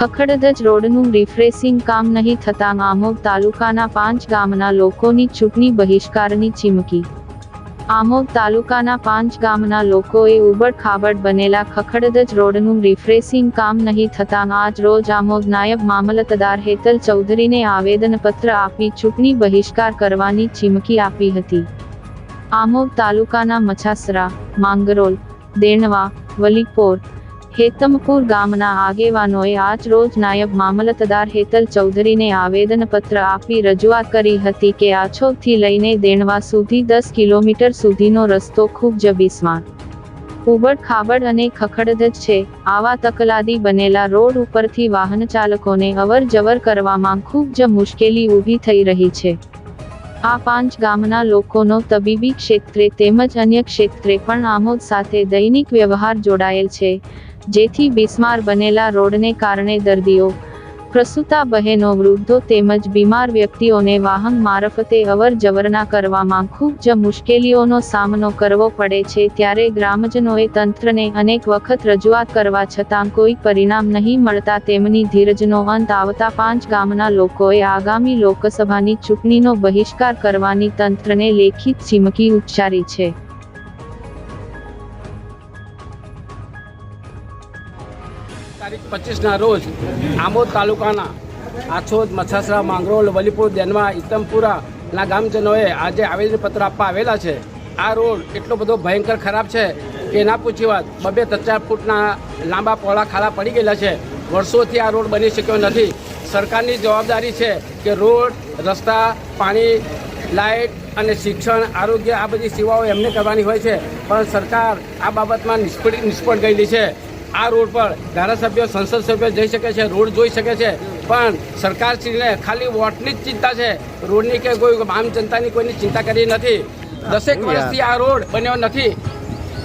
ખખડધજ રોડનું રિફ્રેશિંગ કામ નહીં થતાં આમોદ તાલુકાના પાંચ ગામના લોકોની ચૂંટણી બહિષ્કારની ચીમકી. આમોદ તાલુકાના પાંચ ગામના લોકોએ ઉબડ બનેલા ખખડધજ રોડનું રિફ્રેશિંગ કામ નહીં થતાં આજ રોજ આમોદ નાયબ મામલતદાર હેતલ ચૌધરીને આવેદનપત્ર આપી ચૂંટણી બહિષ્કાર કરવાની ચીમકી આપી હતી. આમોદ તાલુકાના મછાસરા, માંગરોલ, દેણવા, વલીપોર હેતમપુર ગામના આગેવાનોએ આજ રોજ નાયબ મામલતદાર હેતલ ચૌધરીને આવેદનપત્ર આપી રજૂઆત કરી હતી કે આછોથી લઈને દેણવા સુધી દસ કિલોમીટર સુધીનો રસ્તો ખૂબ જ બિસ્માર ઉબડ ખાબડ અને ખખડધજ છે. આવા તકલાદી બનેલા રોડ ઉપરથી વાહન ચાલકોને અવર જવર કરવામાં ખૂબ જ મુશ્કેલી ઊભી થઈ રહી છે. આ પાંચ ગામના લોકોનો તબીબી ક્ષેત્રે તેમજ અન્ય ક્ષેત્રે પણ આમોદ સાથે દૈનિક વ્યવહાર જોડાયેલ છે, જેથી બિસ્માર બનેલા રોડને કારણે દર્દીઓ પ્રસૂતા બહેનો વૃદ્ધો તેમજ બીમાર વ્યક્તિઓને વાહન મારફતે અવર જવરના કરવામાં ખૂબ જ મુશ્કેલીઓનો સામનો કરવો પડે છે ત્યારે ગ્રામજનોએ તંત્રને અનેક વખત રજૂઆત કરવા છતાં કોઈ પરિણામ નહીં મળતા તેમની ધીરજનો અંત આવતા પાંચ ગામના લોકોએ આગામી લોકસભાની ચૂંટણીનો બહિષ્કાર કરવાની તંત્રને લેખિત ચીમકી ઉચ્ચારી છે. તારીખ પચીસના રોજ આમોદ તાલુકાના આછોદ મછાસરા માંગરોળ, વલીપુર, દેનવા ઇતમપુરાના ગામજનોએ આજે આવેદનપત્ર આપવા આવેલા છે. આ રોડ એટલો બધો ભયંકર ખરાબ છે કે ના પૂછી વાત બબે ત્રણ ફૂટના લાંબા પહોળા ખાડા પડી ગયેલા છે. વર્ષોથી આ રોડ બની શક્યો નથી. સરકારની જવાબદારી છે કે રોડ, રસ્તા, પાણી, લાઇટ અને શિક્ષણ, આરોગ્ય આ બધી સેવાઓ એમને કરવાની હોય છે. પણ સરકાર આ બાબતમાં નિષ્ફળ નિષ્ફળ ગયેલી છે. આ રોડ પર ધારાસભ્યો સંસદ સભ્યો જઈ શકે છે રોડ જોઈ શકે છે. પણ સરકારશ્રીને ખાલી વોટની જ ચિંતા છે. રોડની કે કોઈ આમ જનતાની કોઈની ચિંતા કરી નથી. દસેક વર્ષથી આ રોડ બન્યો નથી.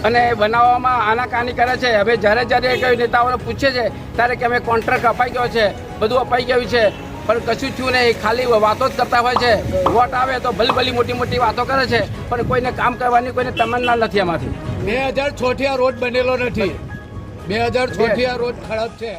અને બનાવવામાં આનાકાની કરે છે. હવે જ્યારે જ્યારે કોઈ નેતાઓને પૂછે છે ત્યારે કે અમે કોન્ટ્રાક્ટ અપાઈ ગયો છે બધું અપાઈ ગયું છે. પણ કશું થયું નહીં. ખાલી વાતો જ કરતા હોય છે. વોટ આવે તો ભલી ભલી મોટી મોટી વાતો કરે છે. પણ કોઈને કામ કરવાની કોઈને તમન્ના નથી એમાંથી બે હજાર છોઠિયા આ રોડ બનેલો નથી. બે હજાર છ થી આ રોડ ખરાબ છે.